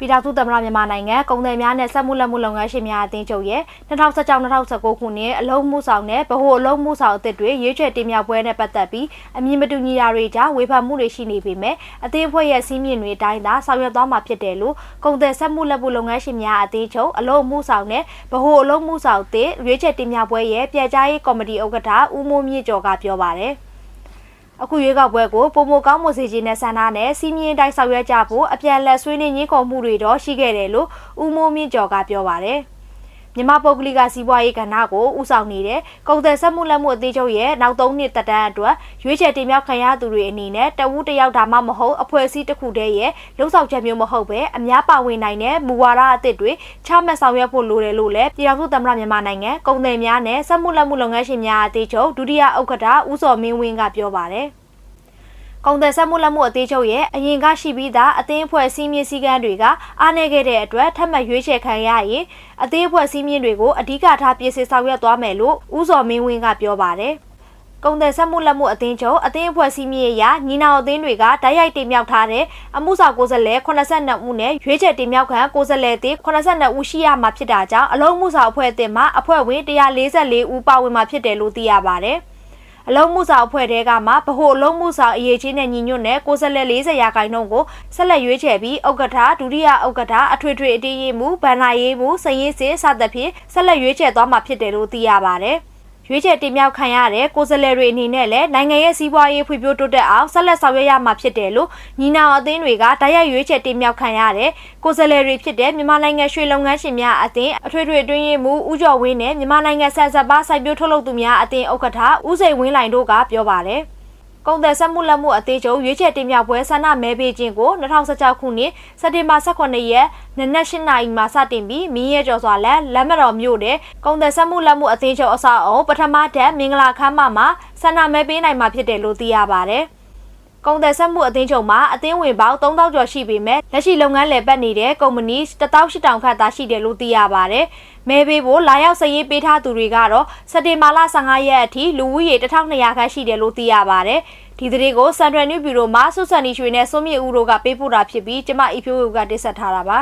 ပြည်ထောင်စုသမ္မတမြန်မာနိုင်ငံကုန်သည်များနဲ့စက်မှုလက်မှုလုပ်ငန်းရှင်များအသင်းချုပ်ရဲ့2016-2019ခုနှစ်အလုံးမှုဆောင်နဲ့ဗဟိုအလုံးမှုဆောင်အသစ်တွေရွေးချယ်တင်မြှောက်ပွဲနဲ့ပတ်သက်ပြီးအမည်မတူညီတာတွေကြားဝေဖန်မှုတွေရှိနေပေမဲ့အသင်းအဖွဲ့ရဲ့စီးမြင့်တွေအတိုင်းသာဆောင်ရွက်သွားမှာဖြစ်တယ်လို့ကုန်သည်စက်မှုလက်မှုလုပ်ငန်းရှင်များအသင်းချုပ်အလုံးမှုဆောင်နဲ့ဗဟိုအလုံးမှုဆောင်အသစ်ရွေးချယ်တင်မြှောက်ပွဲရဲ့ပြည်ကြားရေးကော်မတီဥက္ကဋ္ဌဦးမိုးမြင့်ကျော်ကပြောပါတယ် အခုရွေးကောက်ပွဲကိုပုံမကောင်းမွန်စေခြင်းနဲ့ဆန္ဒနဲ့စီးမြင့်တိုင်းဆောင်ရွက်ကြဖို့အပြန်လက်ဆွေးနွေးညှင်းခုန်မှုတွေတော့ရှိခဲ့တယ်လို့ဦးမိုးမြင့်ကျော်ကပြောပါတယ်။ မြမပုဂ္ဂလိကစီးပွားရေးကဏ္ဍကိုဦးဆောင်နေတဲ့ကုန်သည်ဆက်မှုလက်မှုအသေးချုပ်ရဲ့နောက်၃နှစ်သက်တမ်းအတွက်ရွေးချယ်တင်မြှောက်ခံရသူတွေအနေနဲ့တဝူးတစ်ယောက်ဒါမှမဟုတ်အဖွဲ့အစည်းတစ်ခုတည်းရဲ့လှုပ်ဆောင်ချက်မျိုးမဟုတ်ပဲအများပါဝင်နိုင်တဲ့မူဝါဒအသစ်တွေချမှတ်ဆောင်ရွက်ဖို့လိုတယ်လို့လည်းပြည်ထောင်စုသမ္မတမြန်မာနိုင်ငံကုန်သည်များနဲ့စက်မှုလက်မှုလုပ်ငန်းရှင်များအသေးချုပ်ဒုတိယဥက္ကဋ္ဌဦးစောမင်းဝင်းကပြောပါတယ်။ ကုန်သည်ဆက်မှုလက်မှုအသေးချုပ်ရဲ့အရင်ကရှိပြီးသားအသင်းအဖွဲ့စည်းမျဉ်းစည်းကမ်းတွေကအားနည်းခဲ့တဲ့အတွက်ထပ်မံရွေးချယ်ခံရရင်အသင်းအဖွဲ့စည်းမျဉ်းတွေကိုအဓိကထားပြင်ဆင်ဆောင်ရွက်သွားမယ်လို့ဦးစောမင်းဝင်းကပြောပါတယ်။ကုန်သည်ဆက်မှုလက်မှုအသင်းချုပ်အသင်းအဖွဲ့စည်းမျဉ်းအရညီနောင်အသင်းတွေကတိုက်ရိုက်တင်မြှောက်ထားတဲ့အမှုဆောင်ကိုယ်စားလှယ်82ဦးနဲ့ရွေးချယ်တင်မြှောက်ခံကိုယ်စားလှယ်တွေ82ဦးရှိရမှာဖြစ်တာကြောင့်အလုံးမှုဆောင်အဖွဲ့အသင်းမှာအဖွဲ့ဝင်144ဦးပါဝင်မှာဖြစ်တယ်လို့သိရပါတယ်။ အလုံးမှုဆောင်အဖွဲ့တဲကမှဗဟိုအလုံးမှုဆောင်အရေးချင်းနဲ့ညီညွတ်တဲ့ကိုယ်စားလှယ်40ရာခိုင်နှုန်းကိုဆက်လက်ရွေးချယ်ပြီးဥက္ကဋ္ဌဒုတိယဥက္ကဋ္ဌအထွေထွေအတင်းရေးမှုဗန်နာရေးမှုစည်ရေးစစ်စသဖြင့်ဆက်လက်ရွေးချယ်သွားမှာဖြစ်တယ်လို့သိရပါတယ်။ ရွေးချယ်တင်မြှောက်ခံရတဲ့ကိုယ်စားလှယ်တွေအနေနဲ့လည်းနိုင်ငံရဲ့စီးပွားရေးဖွံ့ဖြိုးတိုးတက်အောင်ဆက်လက်ဆောင်ရွက်ရမှာဖြစ်တယ်လို့ညီနောင်အသင်းတွေကတိုက်ရိုက်ရွေးချယ်တင်မြှောက်ခံရတဲ့ကိုယ်စားလှယ်တွေဖြစ်တဲ့မြန်မာနိုင်ငံရွှေလုပ်ငန်းရှင်များအသင်းအထွေထွေအတွင်းရေးမှူးဦးကျော်ဝင်းနဲ့မြန်မာနိုင်ငံဆန်စပါစိုက်ပျိုးထုတ်လုပ်သူများအသင်းဥက္ကဋ္ဌဦးစိန်ဝင်းလိုင်တို့ကပြောပါတယ်။ ကုန်သည်ဆက်မှုလက်မှုအသေးချုပ်ရွေးချယ်တင်မြှောက်ပွဲဆန္ဒမဲပေးခြင်းကို2016ခုနှစ်စက်တင်ဘာ18ရက်နနက်8နာရီမှာစတင်ပြီးမင်းရဲကျော်စွာလက်လက်မတော်မြို့တဲ့ကုန်သည်ဆက်မှုလက်မှုအသေးချုပ်အဆောက်အအုံပထမတက်မင်္ဂလာခမ်းမမှာဆန္ဒမဲပေးနိုင်မှာဖြစ်တယ်လို့သိရပါတယ်။ ကုန်သည်ဆက်မှုအသင်းချုပ်မှာအသင်းဝင်ပေါင်း3000ကျော်ရှိပေမဲ့လက်ရှိလုပ်ငန်းလည်ပတ်နေတဲ့ကုမ္ပဏီ18000ခန့်သာရှိတယ်လို့သိရပါတယ်။မဲပေးဖို့လာရောက်စည်ရေးပေးထားသူတွေကတော့စက်တင်ဘာလ15ရက်အထိလူဦးရေ1200ခန့်ရှိတယ်လို့သိရပါတယ်။ဒီသတင်းကိုစန်ထရယ်နျူဘျူရိုမှစုစန်နီရွှေနဲ့စွန်မြေဦးတို့ကပေးပို့တာဖြစ်ပြီးကျမအီဖြိုးဦးကတင်ဆက်ထားတာပါ